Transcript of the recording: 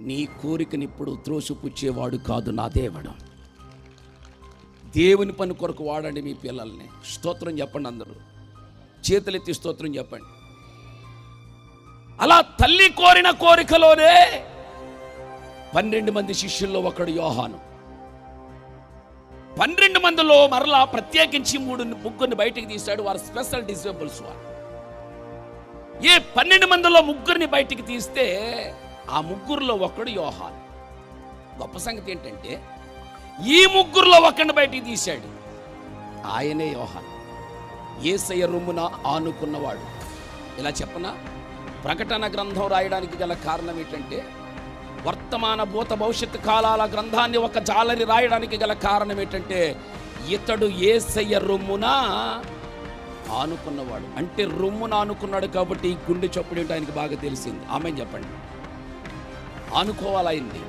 నీ కోరికని ఇప్పుడు త్రోసిపుచ్చేవాడు కాదు నా దేవుడు. దేవుని పని కొరకు వాడండి మీ పిల్లల్ని. స్తోత్రం చెప్పండి అందరూ. చేతులెత్తి స్తోత్రం చెప్పండి. అలా తల్లి కోరిన కోరికలోనే పన్నెండు మంది శిష్యుల్లో ఒకడు యోహాను. పన్నెండు మందిలో మరలా ప్రత్యేకించి మూడు ముగ్గురిని బయటికి తీశాడు. వారు స్పెషల్ డిసేబుల్స్ వారు. ఏ పన్నెండు మందిలో ముగ్గురిని బయటికి తీస్తే ఆ ముగ్గురులో ఒకడు యోహాన్. గొప్ప సంగతి ఏంటంటే ఈ ముగ్గురులో ఒకరిని బయటికి తీశాడు. ఆయనే యోహాన్. ఏసయ్య రొమ్మున ఆనుకున్నవాడు. ఇలా చెప్పనా? ప్రకటన గ్రంథం రాయడానికి గల కారణం ఏంటంటే వర్తమాన భూత భవిష్యత్తు కాలాల గ్రంథాన్ని ఒక జాలరి రాయడానికి గల కారణం ఏంటంటే ఇతడు ఏసయ్య రొమ్మున ఆనుకున్నవాడు. అంటే రొమ్మున ఆనుకున్నాడు కాబట్టి ఈ గుండె చప్పుడు ఏంటో ఆయనకి బాగా తెలిసింది. ఆమె చెప్పండి. ఆనుకోవాలైంది